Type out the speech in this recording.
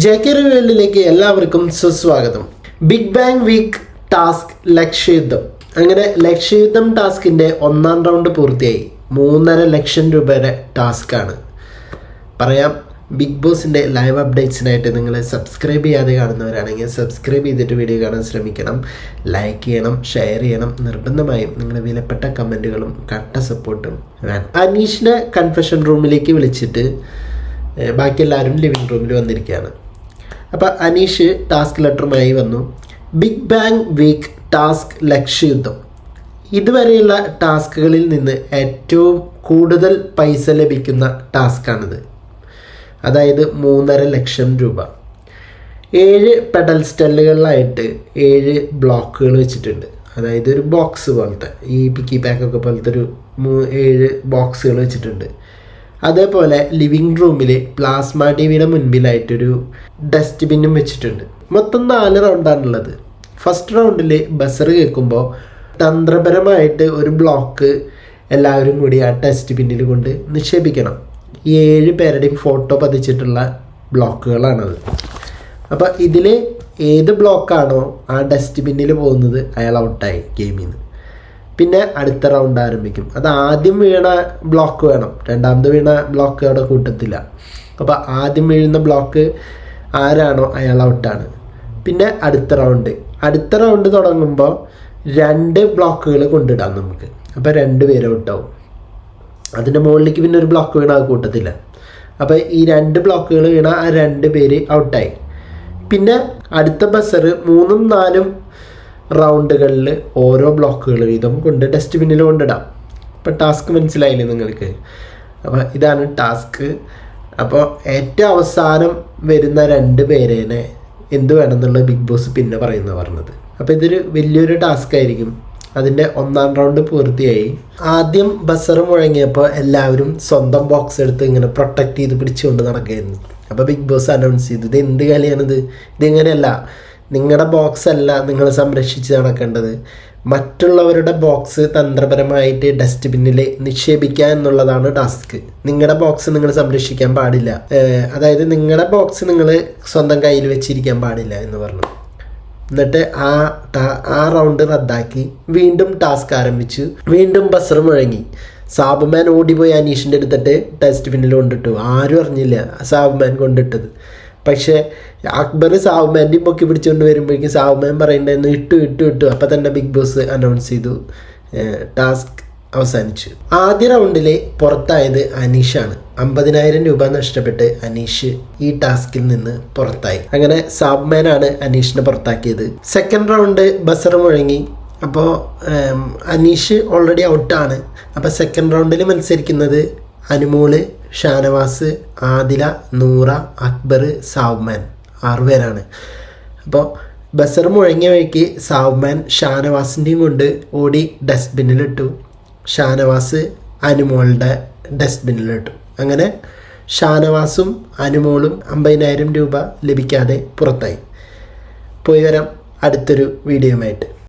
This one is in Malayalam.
ജെ കെ എല്ലാവർക്കും സുസ്വാഗതം. ബിഗ് ബാങ് വീക്ക് ടാസ്ക് ലക്ഷ്യയുദ്ധം. അങ്ങനെ ലക്ഷ്യയുദ്ധം ടാസ്കിന്റെ ഒന്നാം റൗണ്ട് പൂർത്തിയായി. മൂന്നര ലക്ഷം രൂപയുടെ ടാസ്ക്കാണ് പറയാം ബിഗ് ബോസിന്റെ ലൈവ് അപ്ഡേറ്റ്സിനായിട്ട് നിങ്ങൾ സബ്സ്ക്രൈബ് ചെയ്യാതെ കാണുന്നവരാണെങ്കിൽ സബ്സ്ക്രൈബ് ചെയ്തിട്ട് വീഡിയോ കാണാൻ ശ്രമിക്കണം. ലൈക്ക് ചെയ്യണം ഷെയർ ചെയ്യണം. നിർബന്ധമായും നിങ്ങളുടെ വിലപ്പെട്ട കമന്റുകളും കട്ട സപ്പോർട്ടും വേണം. അനീഷിനെ കൺഫെഷൻ റൂമിലേക്ക് വിളിച്ചിട്ട് ബാക്കി എല്ലാവരും ലിവിങ് റൂമിൽ വന്നിരിക്കുകയാണ്. അപ്പോൾ അനീഷ് ടാസ്ക് ലെറ്ററുമായി വന്നു. ബിഗ് ബാങ് വീക്ക് ടാസ്ക് ലക്ഷ്യയുദ്ധം. ഇതുവരെയുള്ള ടാസ്കുകളിൽ നിന്ന് ഏറ്റവും കൂടുതൽ പൈസ ലഭിക്കുന്ന ടാസ്ക്കാണിത് അതായത് മൂന്നര ലക്ഷം രൂപ. ഏഴ് പെഡൽ സ്റ്റെല്ലുകളിലായിട്ട് ഏഴ് ബ്ലോക്കുകൾ വെച്ചിട്ടുണ്ട്. അതായത് ഒരു ബോക്സ് പോലത്തെ. ഈ പിക്കി പാക്കൊക്കെ പോലത്തെ ഒരു ഏഴ് ബോക്സുകൾ വെച്ചിട്ടുണ്ട്. അതേപോലെ ലിവിങ് റൂമിൽ പ്ലാസ്മ ടി വിയുടെ മുൻപിലായിട്ടൊരു ഡസ്റ്റ്ബിന്നും വെച്ചിട്ടുണ്ട്. മൊത്തം നാല് റൗണ്ടാണുള്ളത് ഫസ്റ്റ് റൗണ്ടിൽ ബസർ കേൾക്കുമ്പോൾ തന്ത്രപരമായിട്ട് ഒരു ബ്ലോക്ക് എല്ലാവരും കൂടി ആ ടെസ്റ്റ് പിന്നിൽ കൊണ്ട് നിക്ഷേപിക്കണം. ഏഴ് പേരുടെയും ഫോട്ടോ പതിച്ചിട്ടുള്ള ബ്ലോക്കുകളാണത് അപ്പോൾ ഇതിൽ ഏത് ബ്ലോക്കാണോ ആ ഡസ്റ്റ്ബിന്നിൽ പോകുന്നത് അയാൾ ഔട്ടായി ഗെയിമിൽ നിന്ന്. പിന്നെ അടുത്ത റൗണ്ട് ആരംഭിക്കും. അത് ആദ്യം വീണ ബ്ലോക്ക് വേണം. രണ്ടാമത് വീണ ബ്ലോക്ക് അവിടെ കൂട്ടത്തില്ല. അപ്പോൾ ആദ്യം വീഴുന്ന ബ്ലോക്ക് ആരാണോ? അയാൾ ഔട്ടാണ് പിന്നെ അടുത്ത റൗണ്ട് അടുത്ത റൗണ്ട് തുടങ്ങുമ്പോൾ രണ്ട് ബ്ലോക്കുകൾ കൊണ്ടിടാം നമുക്ക്. അപ്പോൾ രണ്ട് പേര് ഔട്ടാവും അതിന്റെ മുകളിലേക്ക് പിന്നെ ഒരു ബ്ലോക്ക് വീണ അത് കൂട്ടത്തില്ല. അപ്പോൾ ഈ രണ്ട് ബ്ലോക്കുകൾ വീണ ആ രണ്ട് പേര് ഔട്ടായി പിന്നെ അടുത്ത ബസ്സർ മൂന്നും നാലും റൗണ്ടുകളിൽ ഓരോ ബ്ലോക്കുകൾ വീതം കൊണ്ട് ഡസ്റ്റ്ബിന്നിൽ കൊണ്ടിടാം. അപ്പോൾ ടാസ്ക് മനസ്സിലായില്ലേ നിങ്ങൾക്ക്? അപ്പോൾ ഇതാണ് ടാസ്ക് അപ്പോൾ ഏറ്റവും അവസാനം വരുന്ന രണ്ട് പേരേനെ എന്ത് വേണമെന്നുള്ള ബിഗ് ബോസ് പിന്നെ പറയുന്ന പറഞ്ഞത്. അപ്പോൾ ഇതൊരു വലിയൊരു ടാസ്ക് ആയിരിക്കും. അതിന്റെ ഒന്നാം റൗണ്ട് പൂർത്തിയായി. ആദ്യം ബസർ മുഴങ്ങിയപ്പോൾ എല്ലാവരും സ്വന്തം ബോക്സ് എടുത്ത് ഇങ്ങനെ പ്രൊട്ടക്റ്റ് ചെയ്ത് പിടിച്ചുകൊണ്ട് നടക്കുകയായിരുന്നു. അപ്പോൾ ബിഗ് ബോസ് അനൗൺസ് ചെയ്തു ഇത് എന്ത് കളിയാണിത്? ഇതിങ്ങനെയല്ല നിങ്ങളുടെ ബോക്സ് അല്ല നിങ്ങൾ സംരക്ഷിച്ച് നടക്കേണ്ടത്. മറ്റുള്ളവരുടെ ബോക്സ് തന്ത്രപരമായിട്ട് ഡസ്റ്റ്ബിന്നിൽ നിക്ഷേപിക്കുക എന്നുള്ളതാണ് ടാസ്ക് നിങ്ങളുടെ ബോക്സ് നിങ്ങൾ സംരക്ഷിക്കാൻ പാടില്ല. അതായത് നിങ്ങളുടെ ബോക്സ് നിങ്ങൾ സ്വന്തം കയ്യിൽ വെച്ചിരിക്കാൻ പാടില്ല എന്ന് പറഞ്ഞു. എന്നിട്ട് ആ ആ റൗണ്ട് റദ്ദാക്കി വീണ്ടും ടാസ്ക് ആരംഭിച്ചു. വീണ്ടും ബസർ മുഴങ്ങി. സാബുമാൻ ഓടിപ്പോയി അനീഷിന്റെ അടുത്തിട്ട് ഡസ്റ്റ്ബിന്നിൽ കൊണ്ടിട്ടു. ആരും അറിഞ്ഞില്ല സാബുമാൻ കൊണ്ടിട്ടത്. പക്ഷേ അക്ബർ സാബുമാന്റെയും പൊക്കി പിടിച്ചുകൊണ്ട് വരുമ്പോഴേക്കും സാവുമാൻ പറയണ്ടായിരുന്നു ഇട്ടു ഇട്ടു ഇട്ടു. അപ്പം തന്നെ ബിഗ് ബോസ് അനൗൺസ് ചെയ്തു. ടാസ്ക് അവസാനിച്ചു. ആദ്യ റൗണ്ടിൽ പുറത്തായത് അനീഷാണ്. അമ്പതിനായിരം രൂപ നഷ്ടപ്പെട്ട് അനീഷ് ഈ ടാസ്കിൽ നിന്ന് പുറത്തായി. അങ്ങനെ സാബ്മാനാണ് അനീഷിനെ പുറത്താക്കിയത്. സെക്കൻഡ് റൗണ്ട് ബസർ മുഴങ്ങി അപ്പോൾ അനീഷ് ഓൾറെഡി ഔട്ടാണ് അപ്പോൾ സെക്കൻഡ് റൗണ്ടിൽ മത്സരിക്കുന്നത് അനുമോൾ ഷാനവാസ് ആദില നൂറ അക്ബർ സാബ്മാൻ ആറുപേരാണ്. അപ്പോൾ ബസർ മുഴങ്ങിയ വഴിക്ക് സാവ്മാൻ ഷാനവാസിന്റെയും കൊണ്ട് ഓടി ഡസ്റ്റ്ബിന്നിലിട്ടു. ഷാനവാസ് അനുമോളുടെ ഡസ്റ്റ്ബിന്നിലിട്ടു. അങ്ങനെ ഷാനവാസും അനുമോളും അമ്പതിനായിരം രൂപ ലഭിക്കാതെ പുറത്തായി. പോയി വരാം അടുത്തൊരു വീഡിയോയുമായിട്ട്.